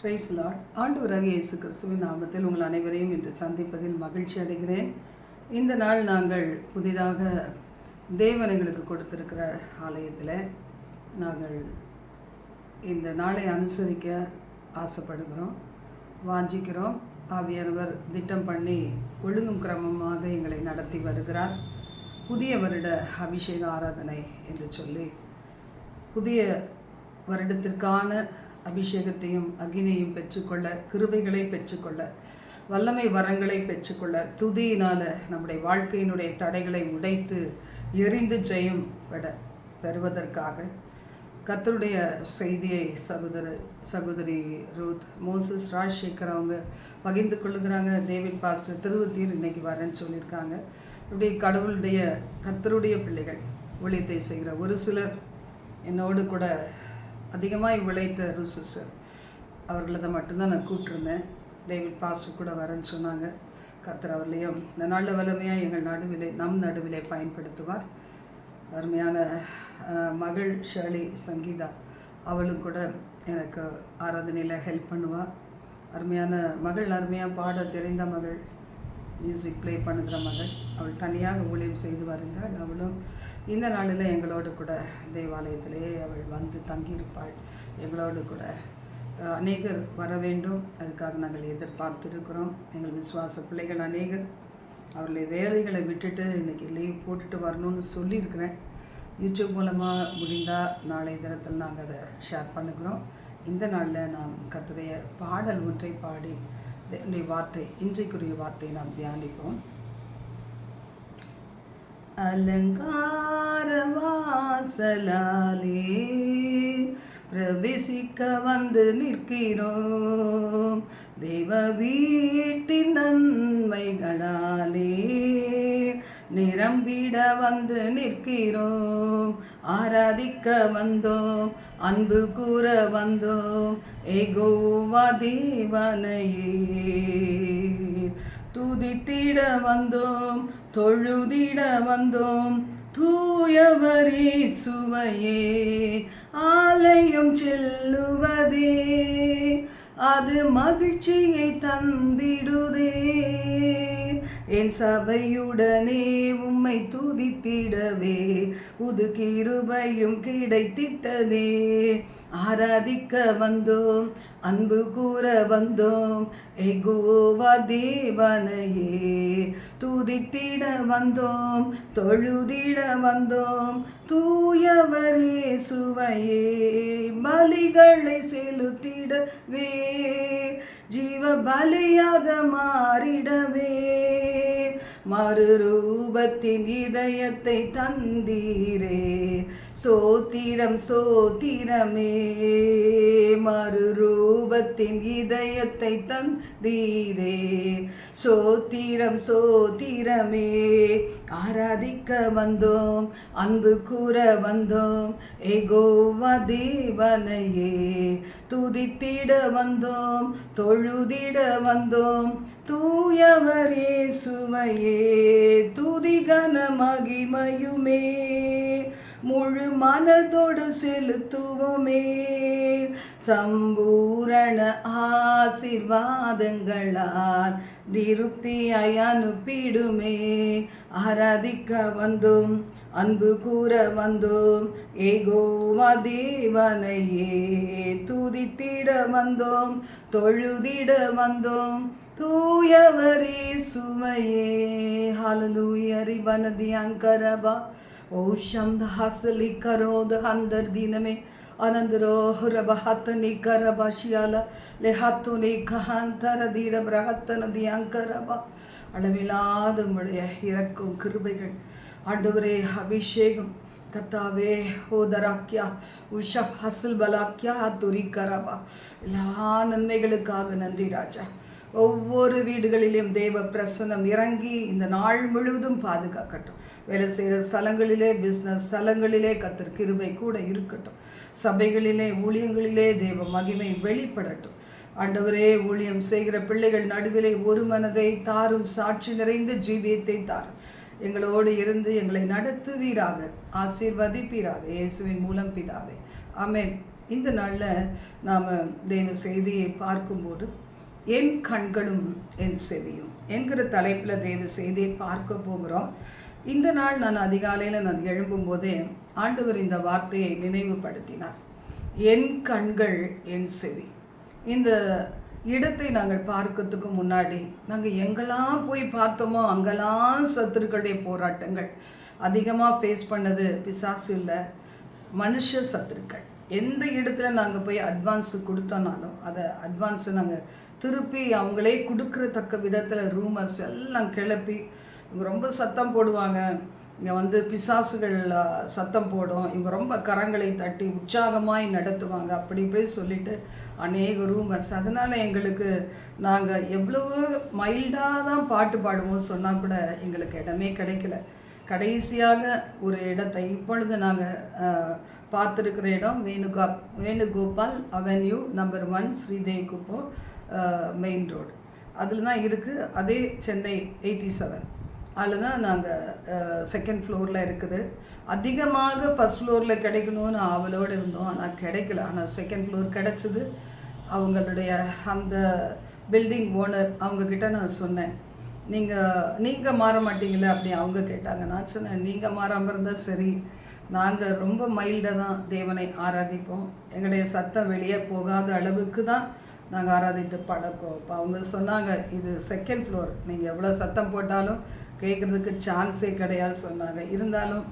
Price Lord ஆண்டவராக இயேசு கிறிஸ்துவின் நாமத்தில் உங்கள் அனைவரையும் இன்று சந்திப்பதில் மகிழ்ச்சி அடைகிறேன். இந்த நாள் நாங்கள் புதிதாக தேவன் எங்களுக்கு கொடுத்திருக்கிற ஆலயத்தில் நாங்கள் இந்த நாளை அனுசரிக்க ஆசைப்படுகிறோம். வாஞ்சிக்கிறோம். ஆவியானவர் திட்டம் பண்ணி ஒழுங்கும் கிரமமாக எங்களை நடத்தி வருகிறார். புதிய வருட அபிஷேக ஆராதனை என்று சொல்லி புதிய வருடத்திற்கான அபிஷேகத்தையும் அக்னியையும் பெற்றுக்கொள்ள கிருபைகளை பெற்றுக்கொள்ள வல்லமை வரங்களை பெற்றுக்கொள்ள துதியினால நம்முடைய வாழ்க்கையினுடைய தடைகளை உடைத்து எரிந்து ஜெயம் விட பெறுவதற்காக கத்தருடைய செய்தியை சகோதர சகோதரி ரூத் மோசஸ் ராஜசேகர் அவங்க பகிர்ந்து கொள்ளுகிறாங்க. டேவிட் பாஸ்டர் திருவத்தீர் இன்னைக்கு வரேன்னு சொல்லியிருக்காங்க. இப்படி கடவுளுடைய கத்தருடைய பிள்ளைகள் ஊழியத்தை செய்கிற ஒரு சிலர் என்னோடு கூட அதிகமாக உழைத்த ருசிஸ்டர் அவர்களை தான் மட்டும்தான் நான் கூப்பிட்ருந்தேன் டேவிட் பாஸ்டர் கூட வரேன்னு சொன்னாங்க. கத்தர் அவர்களையும் இந்த நல்ல வலிமையாக எங்கள் நடுவிலே நம் நடுவிலே பயன்படுத்துவார். அருமையான மகள் ஷேலி சங்கீதா அவளும் கூட எனக்கு ஆராதனையில் ஹெல்ப் பண்ணுவாள் அருமையான மகள் அருமையாக பாட தெரிந்த மகள் மியூசிக் ப்ளே பண்ணுகிற மகள். அவள் தனியாக ஊழியம் செய்து வருகிறாள். அவளும் இந்த நாளில் எங்களோடு கூட தேவாலயத்திலே அவள் வந்து தங்கியிருப்பாள். எங்களோடு கூட அநேகர் வர வேண்டும். அதுக்காக நாங்கள் எதிர்பார்த்துருக்கிறோம். எங்கள் விசுவாச பிள்ளைகள் அநேகர் அவருடைய வேலைகளை விட்டுட்டு இன்றைக்கி லீவ் போட்டுட்டு வரணும்னு சொல்லியிருக்கிறேன். யூடியூப் மூலமாக முடிந்தால் நாளை தினத்தில் நாங்கள் அதை ஷேர் பண்ணுகிறோம். இந்த நாளில் நாம் கத்துடைய பாடல் ஒன்றை பாடி தேவனுடைய வார்த்தை இன்றைக்குரிய வார்த்தை நாம் தியானிப்போம். அலங்கார வாசலாலே பிரவேசிக்க வந்து நிற்கிறோம். தெய்வ வீட்டின் நன்மைகளாலே நிரம்பிட வந்து நிற்கிறோம். ஆராதிக்க வந்தோம் அன்பு கூற வந்தோம். ஏகோவா தேவனையே துதித்திட வந்தோம். தொழுதிட வந்தோம். தூயவரே சுவையே ஆலயம் செல்லுவதே அது மகிழ்ச்சியை தந்திடுதே. என் சபையுடனே உம்மை துதித்திடவே புது கிருபையும் கிடைத்திட்டதே. ஆராதிக்க வந்தோம் அன்பு கூற வந்தோம். எகோவா தேவனையே துதித்திட வந்தோம் தொழுதிட வந்தோம். தூயவரே சுவையே பலிகளை செலுத்திடவே ஜீவ பலியாக மாறிடவே. மறுரூபத்தின் இதயத்தை தந்தீரே சோத்திரம் சோத்திரமே. மறுரூபத்தின் இதயத்தை தந்தீரே. சோத்திரம் சோத்திரமே. ஆராதிக்க வந்தோம் அன்பு கூற வந்தோம் ஏகோவா தேவனையே. துதித்திட வந்தோம் தொழுதிட வந்தோம் தூயவரே சுவையே துதி கன மகிமயுமே. முழு மனதோடு செலுத்துவோமே. சம்பூரண ஆசிர்வாதங்களால் திருப்தியாய் அனுப்பிடுமே. ஆராதிக்க வந்தோம் அன்பு கூற வந்தோம் ஏகோவா தேவனையே துதித்திட வந்தோம் தொழுதிட வந்தோம் தூயவரே சுமையே ஹலலூயரி ரிபனதி அங்கரபா ಓ ಶಬ್ದ ಹಾಸಲಿ ಕರೋದ ಹಂದರ್ ದಿನಮೆ ಅನಂದರೋ ಹೊರಬ ಹತ್ತನಿ ಕರಬ ಶಿಯಾಲ ಲೆ ಹತ್ತು ನೀ ಕಹಾಂತರ ದೀರ பிரகத்தன தியாங்கரபா அளவில்லாத உம்முடைய இறக்கும் கிருபைகள் ஆண்டவரே அபிஷேகம் கத்தாவே ஹோதராக்கியா உஷப் ஹசல் பலாக்கியா துரி கரபா எல்லா நன்மைகளுக்காக நன்றி ராஜா ஒவ்வொரு வீடுகளிலும் தேவ பிரசனம் இறங்கி இந்த நாள் முழுவதும் பாதுகாக்கட்டும். வேலை செய்கிற ஸ்தலங்களிலே பிஸ்னஸ் ஸ்தலங்களிலே கத்தர் கிருபை கூட இருக்கட்டும். சபைகளிலே ஊழியங்களிலே தேவ மகிமை வெளிப்படட்டும். ஆண்டவரே ஊழியம் செய்கிற பிள்ளைகள் நடுவிலே ஒரு மனதை தாரும் சாட்சி நிறைந்த ஜீவியத்தை தாரும். எங்களோடு இருந்து எங்களை நடத்துவீராக ஆசீர்வதிப்பீராக இயேசுவின் மூலம் பிதாவே. ஆமென். இந்த நாளில் நாம் தெய்வ செய்தியை பார்க்கும்போது என் கண்களும் என் செவியும். என்கிற தலைப்பில் தேவ செய்தியை பார்க்க போகிறோம். இந்த நாள் நான் அதிகாலையில் நான் எழும்பும்போதே ஆண்டவர் இந்த வார்த்தையை நினைவுபடுத்தினார். என் கண்கள் என் செவி. இந்த இடத்தை நாங்கள் பார்க்கறதுக்கு முன்னாடி நாங்கள் எங்கெல்லாம் போய் பார்த்தோமோ அங்கெல்லாம் சத்துருக்களுடைய போராட்டங்கள். அதிகமாக ஃபேஸ் பண்ணது பிசாசு இல்லை மனுஷ சத்துருக்கள். எந்த இடத்துல நாங்கள் போய் அட்வான்ஸு கொடுத்தோனாலும் அதை அட்வான்ஸு நாங்கள் திருப்பி அவங்களே கொடுக்குறத்தக்க விதத்தில் ரூமர்ஸ் எல்லாம் கிளப்பி இவங்க ரொம்ப சத்தம் போடுவாங்க. இங்கே வந்து பிசாசுகள் சத்தம் போடும். இவங்க ரொம்ப கரங்களை தட்டி உற்சாகமாய் நடத்துவாங்க. அப்படி இப்படி சொல்லிட்டு அநேக ரூமர்ஸ் அதனால் எங்களுக்கு நாங்கள் எவ்வளவு மைல்டாக தான் பாட்டு பாடுவோம் சொன்னால் கூட எங்களுக்கு இடமே கிடைக்கல. கடைசியாக ஒரு இடத்தை இப்பொழுது நாங்கள் பார்த்துருக்கிற இடம் வேணுகா Venugopal avenue number one Sridevi குப்போ main road அதில் தான் இருக்குது அதே சென்னை எயிட்டி செவன் அதில் தான் நாங்கள் செகண்ட் ஃப்ளோரில் இருக்குது. அதிகமாக ஃபஸ்ட் ஃப்ளோரில் கிடைக்கணும்னு ஆவலோடு இருந்தோம். ஆனால் கிடைக்கல. ஆனால் செகண்ட் ஃப்ளோர் கிடச்சிது. அவங்களுடைய அந்த பில்டிங் ஓனர் அவங்கக்கிட்ட நான் சொன்னேன். நீங்கள் நீங்கள் மாற மாட்டீங்களே அப்படி அவங்க கேட்டாங்க. நான் சொன்னேன் நீங்கள் மாறாமல் இருந்தால் சரி. நாங்கள் ரொம்ப மைல்டாக தான் தேவனை ஆராதிப்போம். எங்களுடைய சத்தம் வெளியே போகாத அளவுக்கு தான் நாங்கள் ஆராதித்து பழக்கம். இப்போ அவங்க சொன்னாங்க இது செகண்ட் ஃப்ளோர் நீங்கள் எவ்வளோ சத்தம் போட்டாலும் கேட்குறதுக்கு சான்ஸே கிடையாது சொன்னாங்க. இருந்தாலும்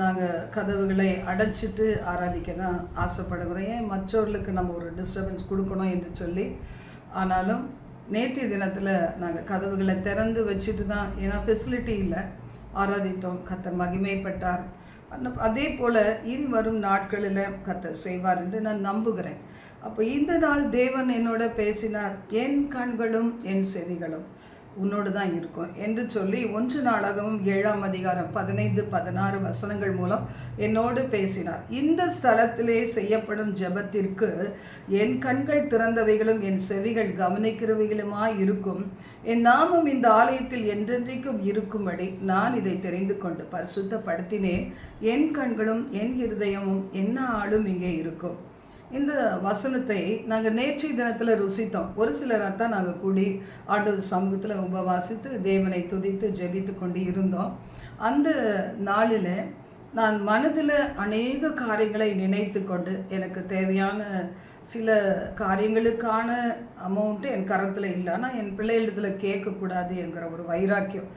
நாங்கள் கதவுகளை அடைச்சிட்டு ஆராதிக்க தான் ஆசைப்படுகிறோம். ஏன்? மற்றவர்களுக்கு நம்ம ஒரு டிஸ்டர்பன்ஸ் கொடுக்கணும் என்று சொல்லி. ஆனாலும் நேற்றைய தினத்தில் நாங்கள் கதவுகளை திறந்து வச்சுட்டு தான் ஏன்னா ஃபெசிலிட்டி இல்லை ஆராதித்தோம். கத்தர் மகிமைப்பட்டார். அதே போல் இனி வரும் நாட்களில் கத்தர் செய்வார் என்று நான் நம்புகிறேன். அப்போ இந்த நாள் தேவன் என்னோட பேசினார் என் கண்களும் என் செவிகளும் உன்னோடு தான் இருக்கும். என்று சொல்லி ஒன்று நாளாகவும் ஏழாம் அதிகாரம் பதினைந்து பதினாறு வசனங்கள் மூலம் என்னோடு பேசினார். இந்த ஸ்தலத்திலே செய்யப்படும் ஜபத்திற்கு என் கண்கள் திறந்தவைகளும் என் செவிகள் கவனிக்கிறவைகளுமாய் இருக்கும். என் நாமம் இந்த ஆலயத்தில் என்றென்றைக்கும் இருக்கும்படி நான் இதை தெரிந்து கொண்டு பரிசுத்தப்படுத்தினேன். என் கண்களும் என் இருதயமும் என்ன ஆளும் இங்கே இருக்கும். இந்த வசனத்தை நாங்கள் நேற்றைய தினத்தில் ருசித்தோம். ஒரு சிலராக தான் நாங்கள் கூடி ஆண்டு சமூகத்தில் உபவாசித்து தேவனை துதித்து ஜெபித்து கொண்டு இருந்தோம். அந்த நாளில் நான் மனதில் அநேக காரியங்களை நினைத்து கொண்டு எனக்கு தேவையான சில காரியங்களுக்கான அமௌண்ட்டு என் கரத்தில் இல்லை. ஆனால் என் பிள்ளைகளிடத்தில் கேட்கக்கூடாது என்கிற ஒரு வைராக்கியம்.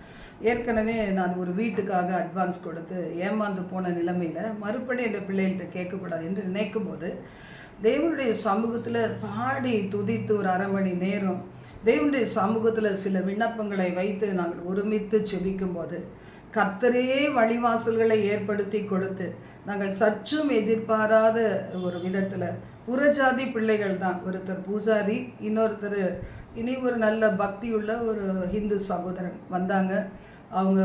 ஏற்கனவே நான் ஒரு வீட்டுக்காக அட்வான்ஸ் கொடுத்து ஏமாந்து போன நிலைமையில் மறுபடியும் என் பிள்ளைகள்கிட்ட கேட்கக்கூடாது என்று நினைக்கும் போது தேவனுடைய சமூகத்தில் பாடி துதித்து ஒரு அரை மணி நேரம் தேவனுடைய சமூகத்தில் சில விண்ணப்பங்களை வைத்து நாங்கள் ஒருமித்து செபிக்கும் போது கத்தரே வழிவாசல்களை ஏற்படுத்தி கொடுத்து நாங்கள் சற்றும் எதிர்பாராத ஒரு விதத்தில் புறஜாதி பிள்ளைகள் தான். ஒருத்தர் பூஜாரி இன்னொருத்தர் இனி ஒரு நல்ல பக்தியுள்ள ஒரு ஹிந்து சகோதரன் வந்தாங்க. அவங்க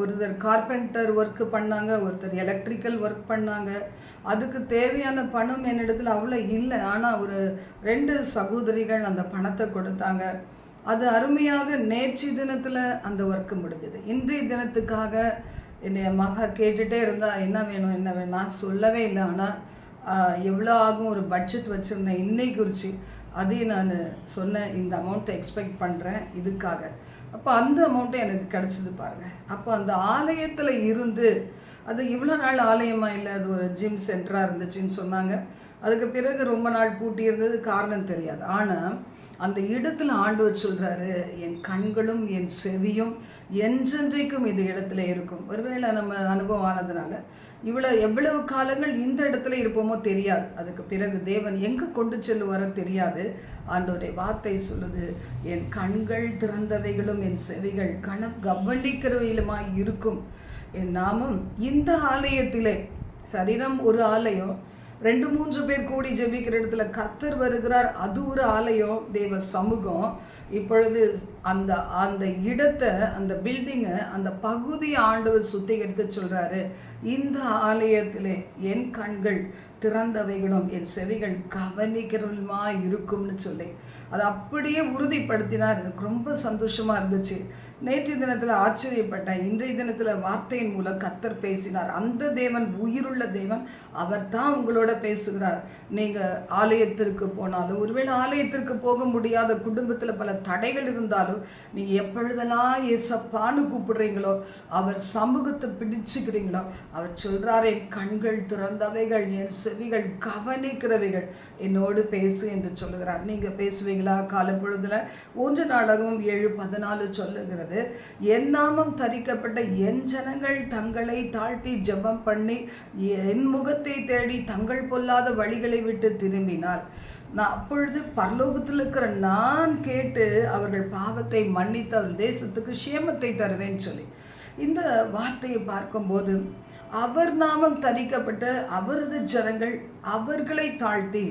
ஒருத்தர் கார்பெண்டர் ஒர்க்கு பண்ணாங்க ஒருத்தர் எலக்ட்ரிக்கல் ஒர்க் பண்ணாங்க. அதுக்கு தேவையான பணம் என்னிடத்தில் அவ்வளோ இல்லை. ஆனால் ஒரு ரெண்டு சகோதரிகள் அந்த பணத்தை கொடுத்தாங்க. அது அருமையாக நேற்று தினத்தில் அந்த ஒர்க்கு முடிஞ்சது. இன்றைய தினத்துக்காக என்னை மக கேட்டுகிட்டே இருந்தால் என்ன வேணும் என்ன வேணும்? நான் சொல்லவே இல்லை. ஆனால் எவ்வளோ ஆகும்? ஒரு பட்ஜெட் வச்சுருந்தேன். இன்னைக்கு குறித்து அதையும் நான் சொன்னேன். இந்த அமௌண்ட்டை எக்ஸ்பெக்ட் பண்ணுறேன் இதுக்காக. அப்போ அந்த அமௌண்ட்டும் எனக்கு கிடச்சிது பாருங்கள் அப்போ அந்த ஆலயத்தில் இருந்து அது இவ்வளோ நாள் ஆலயமாக இல்லை அது ஒரு ஜிம் சென்டராக இருந்துச்சுன்னு சொன்னாங்க. அதுக்கு பிறகு ரொம்ப நாள் பூட்டி இருந்தது காரணம் தெரியாது. ஆனால் அந்த இடத்துல ஆண்டவர் சொல்கிறாரு என் கண்களும் என் செவியும் என்றென்றைக்கும் இந்த இடத்துல இருக்கும். ஒருவேளை நம்ம அனுபவம் ஆனதுனால இவ்வளோ எவ்வளவு காலங்கள் இந்த இடத்துல இருப்போமோ தெரியாது. அதுக்கு பிறகு தேவன் எங்கே கொண்டு செல்லுவாரோ தெரியாது. ஆண்டோடைய வார்த்தை சொல்லுது என் கண்கள் திறந்தவைகளும் என் செவிகள் கணம் கவனிக்கிறவையிலுமாய் இருக்கும். என் நாமம் இந்த ஆலயத்திலே சரீரம் ஒரு ஆலயம் ரெண்டு மூன்று பேர் கூடி ஜெபிக்கிற இடத்துல கத்தர் வருகிறார். அது ஒரு ஆலயம் தேவ சமூகம். இப்பொழுது அந்த அந்த இடத்தை அந்த பில்டிங்கை அந்த பகுதி ஆண்டவர் சுத்திகரித்து சொல்கிறாரு இந்த ஆலயத்தில் என் கண்கள் திறந்தவைகளும் என் செவிகள் கவனிக்கிறவளுமா இருக்கும்னு சொல்லி. அதை அப்படியே உறுதிப்படுத்தினார். எனக்கு ரொம்ப சந்தோஷமாக இருந்துச்சு. நேற்றைய தினத்தில் ஆச்சரியப்பட்டேன் இன்றைய தினத்தில் வார்த்தையின் மூலம் கத்தர் பேசினார். அந்த தேவன் உயிருள்ள தேவன் அவர் தான் உங்களோட பேசுகிறார். நீங்கள் ஆலயத்திற்கு போனாலும் ஒருவேளை ஆலயத்திற்கு போக முடியாத குடும்பத்தில் பல தடைகள் இருந்தாலும் நீங்கள் எப்பொழுதெல்லாம் ஏசப்பான்னு கூப்பிடுறீங்களோ அவர் சமூகத்தை பிடிச்சுக்கிறீங்களோ அவர் சொல்கிறார் என் கண்கள் திறந்தவைகள் என் செவிகள் கவனிக்கிறவைகள். என்னோடு பேசு என்று சொல்லுகிறார். நீங்கள் பேசுவீங்களா? கால ஒன்று நாடகமும் ஏழு பதினாலு சொல்லுகிறது. என் நாமம் தரிக்கப்பட்ட என் ஜனங்கள் தங்களை தாழ்த்தி ஜெபம் பண்ணி என் முகத்தை தேடி தங்கள் பொல்லாத வழிகளை விட்டு திரும்பினார். நான் அப்பொழுது பரலோகத்தில் இருக்கிற நான் கேட்டு அவர்கள் பாவத்தை மன்னித்து அவர் தேசத்துக்கு சேமத்தை தருவேன்னு சொல்லி இந்த வார்த்தையை பார்க்கும்போது அவர் நாமம் தரிக்கப்பட்ட அவரது ஜனங்கள் அவர்களை தாழ்த்தி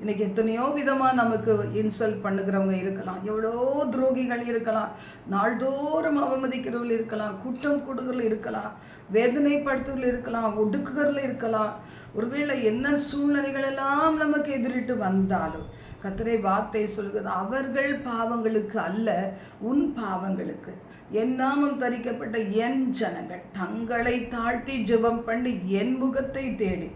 இன்னைக்கு எத்தனையோ விதமாக நமக்கு இன்சல்ட் பண்ணுகிறவங்க இருக்கலாம். எவ்வளோ துரோகிகள் இருக்கலாம். நாள்தோறும் அவமதிக்கிறவர்கள் இருக்கலாம். குற்றம் கொடுகள் இருக்கலாம். வேதனைப்படுத்துகள் இருக்கலாம். ஒடுக்குகள் இருக்கலாம். ஒருவேளை என்ன சூழ்நிலைகள் எல்லாம் நமக்கு எதிரிட்டு வந்தாலும் கத்திரை வார்த்தை சொல்கிறது அவர்கள் பாவங்களுக்கு அல்ல உன் பாவங்களுக்கு. என் நாமம் தரிக்கப்பட்ட என் ஜனங்கள் தங்களை தாழ்த்தி ஜெபம் பண்ணி என் முகத்தை தேடி.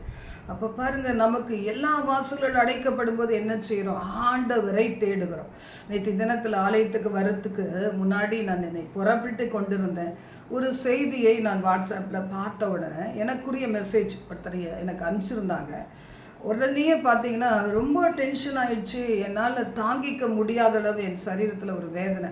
அப்போ பாருங்கள் நமக்கு எல்லா வாசல்கள் அடைக்கப்படும் போது என்ன செய்கிறோம் ஆண்டவரை தேடுகிறோம். நேற்று தினத்தில் ஆலயத்துக்கு வரத்துக்கு முன்னாடி நான் என்னை புறப்பட்டு கொண்டிருந்தேன். ஒரு செய்தியை நான் வாட்ஸ்அப்பில் பார்த்த உடனே எனக்குரிய மெசேஜ் ஒருத்தரைய எனக்கு அனுப்பிச்சிருந்தாங்க. உடனே பார்த்தீங்கன்னா ரொம்ப டென்ஷன் ஆயிடுச்சு. என்னால் தாங்கிக்க முடியாத அளவு என் சரீரத்தில் ஒரு வேதனை.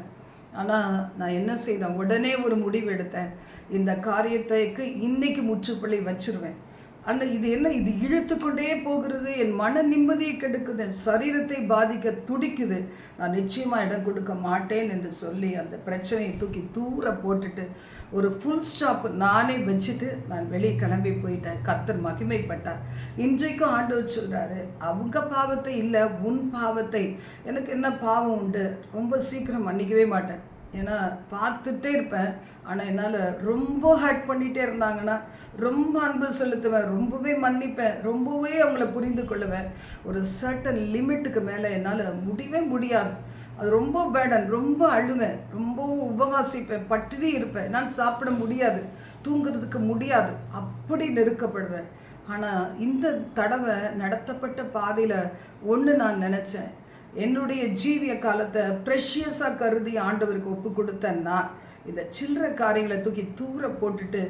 ஆனால் நான் என்ன செய்தேன்? உடனே ஒரு முடிவு எடுத்தேன். இந்த காரியத்தைக்கு இன்னைக்கு முற்றுப்புள்ளி வச்சிருவேன். ஆனால் இது என்ன? இது இழுத்து கொண்டே போகிறது. என் மன நிம்மதியை கெடுக்குது. என் சரீரத்தை பாதிக்க துடிக்குது. நான் நிச்சயமாக இடம் கொடுக்க மாட்டேன் என்று சொல்லி அந்த பிரச்சனையை தூக்கி தூர போட்டுட்டு ஒரு ஃபுல் ஸ்டாப் நானே வச்சுட்டு நான் வெளியே கிளம்பி போயிட்டேன். கத்தர் மகிமைப்பட்டார். இன்றைக்கும் ஆண்டவர் சொல்கிறாரு அவங்க பாவத்தை இல்லை உன் பாவத்தை. எனக்கு என்ன பாவம் உண்டு? ரொம்ப சீக்கிரம் மன்னிக்கவே மாட்டேன். ஏன்னா பார்த்துட்டே இருப்பேன். ஆனால் என்னால் ரொம்ப ஹர்ட் பண்ணிகிட்டே இருந்தாங்கன்னா ரொம்ப அன்பு செலுத்துவேன். ரொம்பவே மன்னிப்பேன். ரொம்பவே அவங்கள புரிந்து கொள்ளுவேன். ஒரு சர்டன் லிமிட்டுக்கு மேலே என்னால் முடியவே முடியாது. அது ரொம்ப பேடன் ரொம்ப அழுவேன். ரொம்ப உபவாசிப்பேன். பட்டினி இருப்பேன். நான் சாப்பிட முடியாது. தூங்குறதுக்கு முடியாது. அப்படி நெருக்கப்படுவேன். ஆனால் இந்த தடவை நடத்தப்பட்ட பாதையில் ஒன்று நான் நினச்சேன். என்னுடைய ஜீவிய காலத்தை ப்ரெஷியஸாக கருதி ஆண்டவருக்கு ஒப்பு கொடுத்தேன்னா இந்த சில்லற காரியங்களை தூக்கி தூர போட்டுட்டு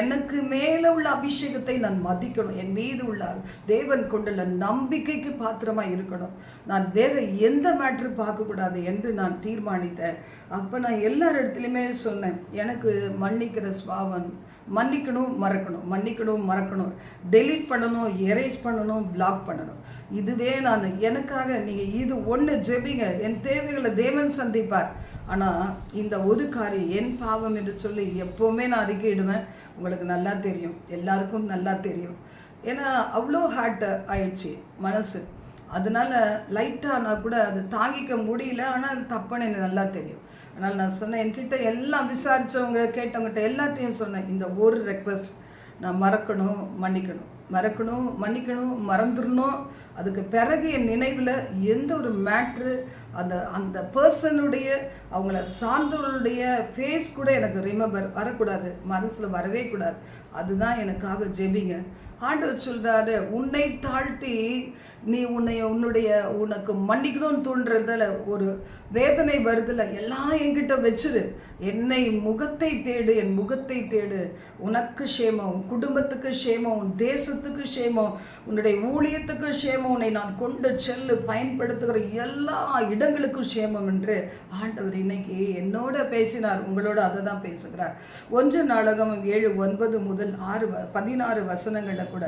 எனக்கு மேலே உள்ள அபிஷேகத்தை நான் மதிக்கணும். என் மீது உள்ள தேவன் கொண்டுள்ள நம்பிக்கைக்கு பாத்திரமாக இருக்கணும். நான் வேற எந்த மேட்ரு பார்க்கக்கூடாது என்று நான் தீர்மானித்தேன். அப்போ நான் எல்லார் இடத்துலையுமே சொன்னேன். எனக்கு மன்னிக்கிற ஸ்வாவன் மன்னிக்கணும் மறக்கணும். மன்னிக்கணும் மறக்கணும். டெலீட் பண்ணணும் எரேஸ் பண்ணணும் பிளாக் பண்ணணும். இதுவே நான் எனக்காக நீங்கள் இது ஒன்று ஜெபிங்க. என் தேவைகளை தேவன் சந்திப்பார். ஆனால் இந்த ஒரு காரியம் என் பாவம் என்று சொல்லி எப்போவுமே நான் அறிக்கையிடுவேன். உங்களுக்கு நல்லா தெரியும். எல்லாருக்கும் நல்லா தெரியும். ஏன்னா அவ்வளோ ஹார்ட் ஆயிடுச்சு மனசு. அதனால லைட்டானா கூட அது தாங்கிக்க முடியல. ஆனால் அது தப்புன்னு எனக்கு நல்லா தெரியும். அதனால் நான் சொன்னேன் என்கிட்ட எல்லாம் விசாரித்தவங்க கேட்டவங்ககிட்ட எல்லாத்தையும் சொன்னேன். இந்த ஒரு ரெக்வஸ்ட் நான் மறக்கணும் மன்னிக்கணும். மறக்கணும் மன்னிக்கணும் மறந்துடணும். அதுக்கு பிறகு என் நினைவில் எந்த ஒரு மேட்ரு அந்த அந்த பர்சனுடைய அவங்கள சார்ந்தவர்களுடைய ஃபேஸ் கூட எனக்கு ரிமெம்பர் வரக்கூடாது. மனசில் வரவே கூடாது. அதுதான் எனக்காக ஜெபிங்க. ஆண்டவர் சொல்கிறாரு உன்னை தாழ்த்தி நீ உன்னை உன்னுடைய உனக்கு மன்னிக்கணும்னு தோன்றதில் ஒரு வேதனை வருதில் எல்லாம் என்கிட்ட வச்சிரு. என்னை முகத்தை தேடு என் முகத்தை தேடு. உனக்கு ஷேமம் உன் குடும்பத்துக்கு ஷேமம் உன் தேசத்துக்கு ஷேமம் உன்னுடைய ஊழியத்துக்கு ஷேமம் உன்னை நான் கொண்டு செல்லு பயன்படுத்துகிற எல்லா இடங்களுக்கும் சேமம் என்று ஆண்டவர் இன்னைக்கு என்னோட பேசினார். உங்களோட அதை தான் பேசுகிறார். ஒன்று நாடகம் ஏழு ஒன்பது முதல் ஆறு பதினாறு வசனங்களில் கூட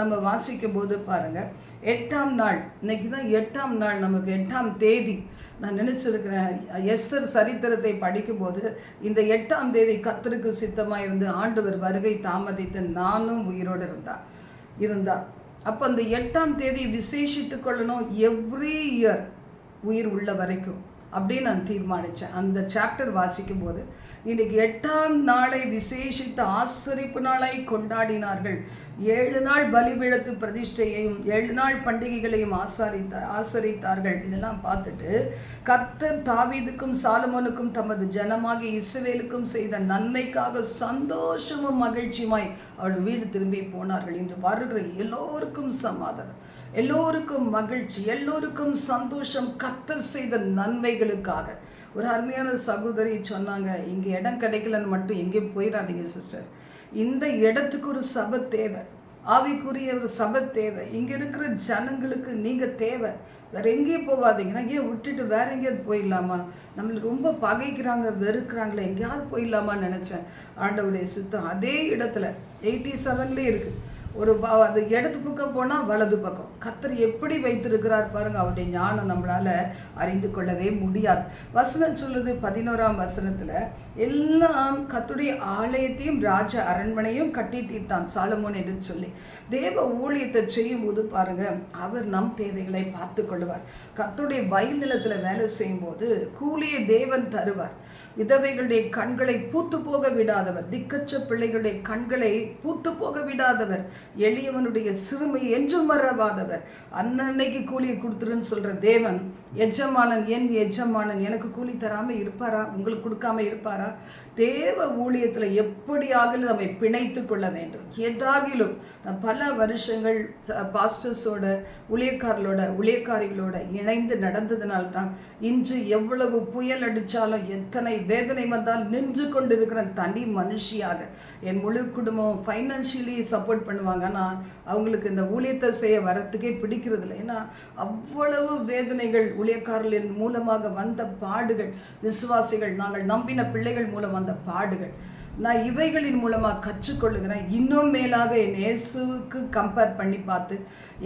நம்ம வாசிக்கும் போது பாருங்க. எட்டாம் நாள் இன்னைக்கு தான் எட்டாம் நாள் நமக்கு எட்டாம் தேதி. நான் நினச்சிருக்கிறேன் எஸ்தர் சரித்திரத்தை படிக்கும்போது இந்த எட்டாம் தேதி கத்தருக்கு சித்தமாக இருந்து ஆண்டவர் வருகை தாமதித்து நானும் உயிரோடு இருந்தா இருந்தா. அப்போ அந்த எட்டாம் தேதி விசேஷித்து கொள்ளணும் எவ்ரி இயர் உயிர் உள்ள வரைக்கும் அப்படின்னு நான் தீர்மானித்தேன் அந்த சாப்டர் வாசிக்கும் போது இன்னைக்கு எட்டாம் நாளை விசேஷித்த ஆசரிப்பு நாளை கொண்டாடினார்கள். ஏழு நாள் பலிபீடத்து பிரதிஷ்டையையும் ஏழு நாள் பண்டிகைகளையும் ஆசாரித்த ஆசரித்தார்கள். இதெல்லாம் பார்த்துட்டு கர்த்தர் தாவீதுக்கும் சாலமோனுக்கும் தமது ஜனமாகி இஸ்ரவேலுக்கும் செய்த நன்மைக்காக சந்தோஷமும் மகிழ்ச்சியுமாய் அவள் வீடு திரும்பி போனார்கள் என்று வருகிற எல்லோருக்கும் சமாதானம். எல்லோருக்கும் மகிழ்ச்சி எல்லோருக்கும் சந்தோஷம் கத்தர் செய்த நன்மைகளுக்காக. ஒரு அருமையான சகோதரி சொன்னாங்க இங்கே இடம் கிடைக்கலன்னு மட்டும் எங்கேயும் போயிடாதீங்க சிஸ்டர் இந்த இடத்துக்கு ஒரு சபை தேவை. ஆவிக்குரிய ஒரு சபை தேவை. இங்கே இருக்கிற ஜனங்களுக்கு நீங்கள் தேவை. வேற எங்கேயும் போகாதீங்கன்னா ஏன் விட்டுட்டு வேற எங்கேயாவது போயிடலாமா? நம்மளுக்கு ரொம்ப பகைக்கிறாங்க வெறுக்கிறாங்களே. எங்கேயாவது போயிடலாமான்னு நினச்சேன். ஆண்டவுடைய சித்தம் அதே இடத்துல. எயிட்டி செவன்லேயே இருக்குது ஒரு அது இடது பக்கம் போனால் வலது பக்கம். கத்தர் எப்படி வைத்திருக்கிறார் பாருங்க அவருடைய ஞானம் நம்மளால அறிந்து கொள்ளவே முடியாது. வசனம் சொல்லுது பதினோராம் வசனத்தில் எல்லாம் கத்துடைய ஆலயத்தையும் ராஜ அரண்மனையும் கட்டி தீர்த்தான் சாலமோன் என்று சொல்லி. தேவ ஊழியத்தை செய்யும் போது பாருங்க அவர் நம் தேவைகளை பார்த்து கொள்வார் கத்துடைய வயல் நிலத்தில் வேலை செய்யும் போது கூலியை தேவன் தருவார். விதவைகளுடைய கண்களை பூத்து போக விடாதவர் திக்கச்ச பிள்ளைகளுடைய கண்களை பூத்து போக விடாதவர். எளியவனுடைய சிறுமை என்றும் மறவாதவர். அன்னன்னைக்கு கூலியை கொடுத்துருன்னு சொல்ற தேவன் எஜமானன் என் எஜமானன் எனக்கு கூலி தராமல் இருப்பாரா? உங்களுக்கு கொடுக்காம இருப்பாரா? தேவ ஊழியத்தில் எப்படியாக நம்மை பிணைத்து கொள்ள வேண்டும். எதாகிலும் பல வருஷங்கள் பாஸ்டர்ஸோட ஊழியக்காரர்களோட ஊழியக்காரிகளோட இணைந்து நடந்ததுனால்தான் இன்று எவ்வளவு புயல் அடித்தாலும் எத்தனை வேதனை வந்தால் நின்று கொண்டிருக்கிற தனி மனுஷியாக என் முழு குடும்பம் ஃபைனான்ஷியலி சப்போர்ட் பண்ணுவாங்க. ஆனால் அவங்களுக்கு இந்த ஊழியத்தை செய்ய வரத்துக்கே பிடிக்கிறது இல்லை ஏன்னா அவ்வளவு வேதனைகள் ஊழியக்காரர்களின் மூலமாக வந்த பாடுகள் விசுவாசிகள் நாங்கள் நம்பின பிள்ளைகள் மூலம் வந்த பாடுகள். நான் இவைகளின் மூலமாக கற்றுக்கொள்ளுகிறேன். இன்னும் மேலாக என் இயேசுவுக்கு கம்பேர் பண்ணி பார்த்து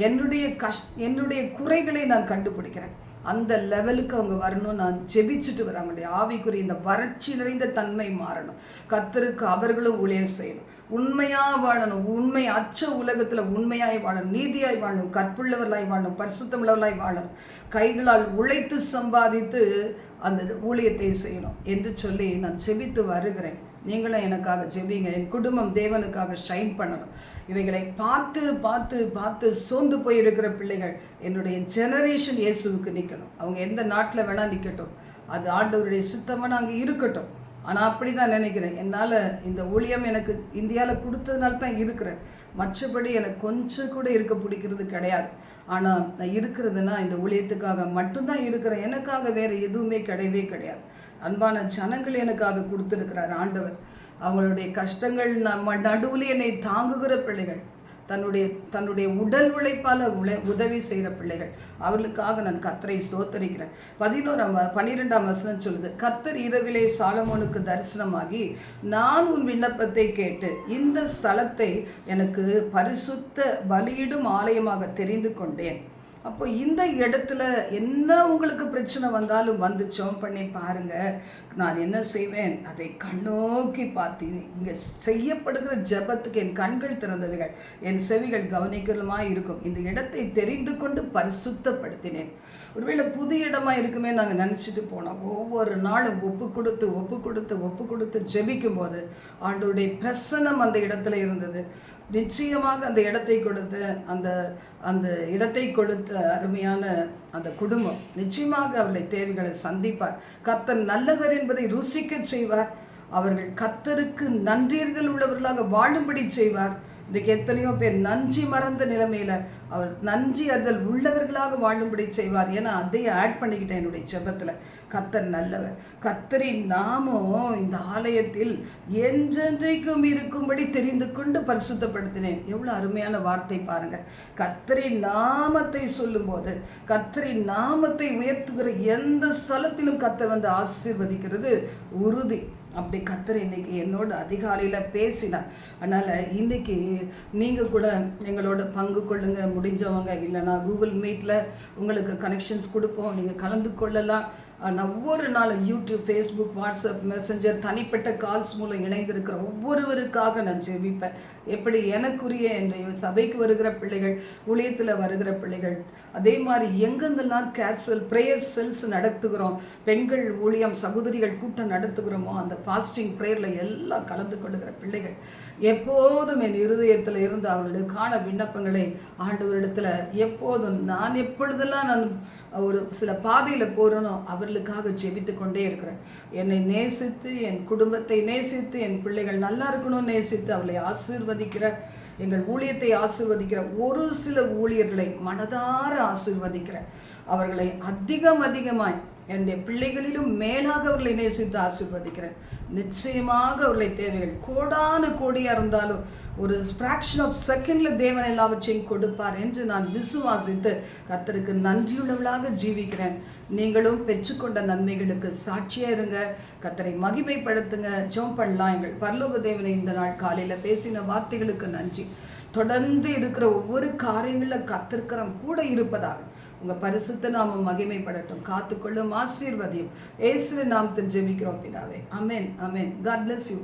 என்னுடைய கஷ் என்னுடைய குறைகளை நான் கண்டுபிடிக்கிறேன். அந்த லெவலுக்கு அவங்க வரணும் நான் ஜெபிச்சுட்டு வராங்க. ஆவிக்குரிய இந்த வறட்சி நிறைந்த தன்மை மாறணும். கத்தருக்கு அவர்களும் ஊழியம் செய்யணும். உண்மையாக வாழணும். உண்மை அச்ச உலகத்தில் உண்மையாய் வாழணும். நீதியாய் வாழணும். கற்புள்ளவர்களாய் வாழணும். பரிசுத்தமுள்ளவர்களாய் வாழணும். கைகளால் உழைத்து சம்பாதித்து அந்த ஊழியத்தை செய்யணும் என்று சொல்லி நான் செபித்து வருகிறேன். நீங்களும் எனக்காக ஜெபிங்க. என் குடும்பம் தேவனுக்காக ஷைன் பண்ணணும். இவைகளை பார்த்து பார்த்து பார்த்து சோர்ந்து போயிருக்கிற பிள்ளைகள் என்னுடைய ஜெனரேஷன் இயேசுவுக்கு நிற்கணும் அவங்க எந்த நாட்டில் வேணால் நிற்கட்டும் அது ஆண்டவருடைய சுத்தமாக அங்கே இருக்கட்டும். ஆனால் அப்படி தான் நினைக்கிறேன். என்னால் இந்த ஊழியம் எனக்கு இந்தியாவில் கொடுத்ததுனால தான் இருக்கிறேன். மற்றபடி எனக்கு கொஞ்சம் கூட இருக்க பிடிக்கிறது கிடையாது. ஆனால் நான் இருக்கிறதுனா இந்த ஊழியத்துக்காக மட்டும்தான் இருக்கிறேன். எனக்காக வேறு எதுவுமே கிடையவே கிடையாது. அன்பான ஜனங்கள் எனக்காக கொடுத்துருக்கிறார் ஆண்டவர். அவங்களுடைய கஷ்டங்கள் நம்ம நடுவில் என்னை தாங்குகிற பிள்ளைகள். தன்னுடைய தன்னுடைய உடல் உழைப்பால் உழை உதவி செய்கிற பிள்ளைகள். அவர்களுக்காக நான் கத்தரை சோத்தரிக்கிறேன் பதினோராம் பன்னிரெண்டாம் வசனம் சொல்லுது கத்தர் இரவிலே சாலமோனுக்கு தரிசனமாகி நான் உன் விண்ணப்பத்தை கேட்டு இந்த ஸ்தலத்தை எனக்கு பரிசுத்த பலியிடும் ஆலயமாக தெரிந்து கொண்டேன். அப்போ இந்த இடத்துல என்ன உங்களுக்கு பிரச்சனை வந்தாலும் வந்து ஜோம் பண்ணி பாருங்க. நான் என்ன செய்வேன்? அதை கண்ணோக்கி பார்த்து இங்கே செய்யப்படுகிற ஜபத்துக்கு என் கண்கள் திறந்தவைகள். என் செவிகள் கவனிக்கலுமா இருக்கும். இந்த இடத்தை தெரிந்து கொண்டு பரிசுத்தப்படுத்தினேன். ஒருவேளை புது இடமா இருக்குமே நாங்கள் நினச்சிட்டு போனோம். ஒவ்வொரு நாளும் ஒப்பு கொடுத்து ஒப்பு கொடுத்து ஒப்பு கொடுத்து ஜெபிக்கும் போது ஆண்டோடைய பிரசனம் அந்த இடத்துல இருந்தது. நிச்சயமாக அந்த இடத்தை கொடுத்து அந்த அந்த இடத்தை கொடுத்த அருமையான அந்த குடும்பம் நிச்சயமாக அவருடைய தேவைகளை சந்திப்பார். கத்தர் நல்லவர் என்பதை ருசிக்க செய்வார். அவர்கள் கத்தருக்கு நன்றியர்கள் உள்ளவர்களாக வாழும்படி செய்வார். இன்றைக்கு எத்தனையோ பேர் நன்றி மறந்த நிலைமையில் அவர் நன்றி அதல் உள்ளவர்களாக வாழும்படி செய்வார். ஏன்னா அதையும் ஆட் பண்ணிக்கிட்டேன் என்னுடைய செபத்தில். கத்தர் நல்லவர். கத்தரின் நாமம் இந்த ஆலயத்தில் என்றென்றைக்கும் இருக்கும்படி தெரிந்து கொண்டு பரிசுத்தப்படுத்தினேன். எவ்வளோ அருமையான வார்த்தை பாருங்க. கத்தரின் நாமத்தை சொல்லும்போது கத்தரின் நாமத்தை உயர்த்துகிற எந்த ஸ்தலத்திலும் கத்தர் வந்து ஆசீர்வதிக்கிறது உறுதி. அப்படி கத்தர் இன்னைக்கு என்னோட அதிகாலையில் பேசினார். அதனால் இன்னைக்கு நீங்கள் கூட எங்களோட பங்கு கொள்ளுங்க. முடிஞ்சவங்க இல்லைனா கூகுள் மீட்டில் உங்களுக்கு கனெக்ஷன்ஸ் கொடுப்போம். நீங்கள் கலந்து கொள்ளலாம். நான் ஒவ்வொரு நாளும் யூடியூப் ஃபேஸ்புக் வாட்ஸ்அப் மெசஞ்சர் தனிப்பட்ட கால்ஸ் மூலம் இணைந்திருக்கிற ஒவ்வொருவருக்காக நான் ஜெபிப்பேன் எப்படி எனக்குரிய என்ற சபைக்கு வருகிற பிள்ளைகள் ஊழியத்தில் வருகிற பிள்ளைகள் அதே மாதிரி எங்கெங்கெல்லாம் கேர்சல் ப்ரேயர் செல்ஸ் நடத்துகிறோம் பெண்கள் ஊழியம் சகோதரிகள் கூட்டம் நடத்துகிறோமோ அந்த ஃபாஸ்டிங் ப்ரேயரில் எல்லாம் கலந்து கொள்ளுகிற பிள்ளைகள். எப்போதும் என் இருதயத்தில் இருந்து அவர்களுக்கான விண்ணப்பங்களை ஆண்டவரிடத்தில் எப்போதும் நான் எப்பொழுதெல்லாம் நான் ஒரு சில பாதையில் போகிறனோ அவர்களுக்காக ஜெபித்து கொண்டே இருக்கிறேன். என்னை நேசித்து என் குடும்பத்தை நேசித்து என் பிள்ளைகள் நல்லா இருக்கணும்னு நேசித்து அவளை ஆசீர்வதிக்கிற எங்கள் ஊழியத்தை ஆசிர்வதிக்கிற ஒரு சில ஊழியர்களை மனதார ஆசிர்வதிக்கிற அவர்களை அதிகம் அதிகமாய் என்னுடைய பிள்ளைகளிலும் மேலாக அவர்களை நேசித்து ஆசிர்வதிக்கிறேன். நிச்சயமாக அவர்களை தேவைகள் கோடான கோடியாக இருந்தாலும் ஒரு ஃப்ராக்ஷன் ஆஃப் செகண்டில் தேவன் எல்லாவற்றையும் கொடுப்பார் என்று நான் விசுவாசித்து கத்தருக்கு நன்றியுள்ளவளாக ஜீவிக்கிறேன். நீங்களும் பெற்றுக்கொண்ட நன்மைகளுக்கு சாட்சியாக இருங்க. கத்தரை மகிமைப்படுத்துங்க. ஜோம் பண்ணலாம். எங்கள் பரலோக தேவனை இந்த நாள் காலையில் பேசின வார்த்தைகளுக்கு நன்றி. தொடர்ந்து இருக்கிற ஒவ்வொரு காரியங்களில் கத்திருக்கிறோம் கூட இருப்பதாக உங்கள் பரிசுத்த நாம மகிமைப்படட்டும். காத்துக்கொள்ளும் ஆசீர்வதியும். ஏசு நாமத்தில் ஜெபிக்கிறோம் பிதாவே. Amen amen God bless you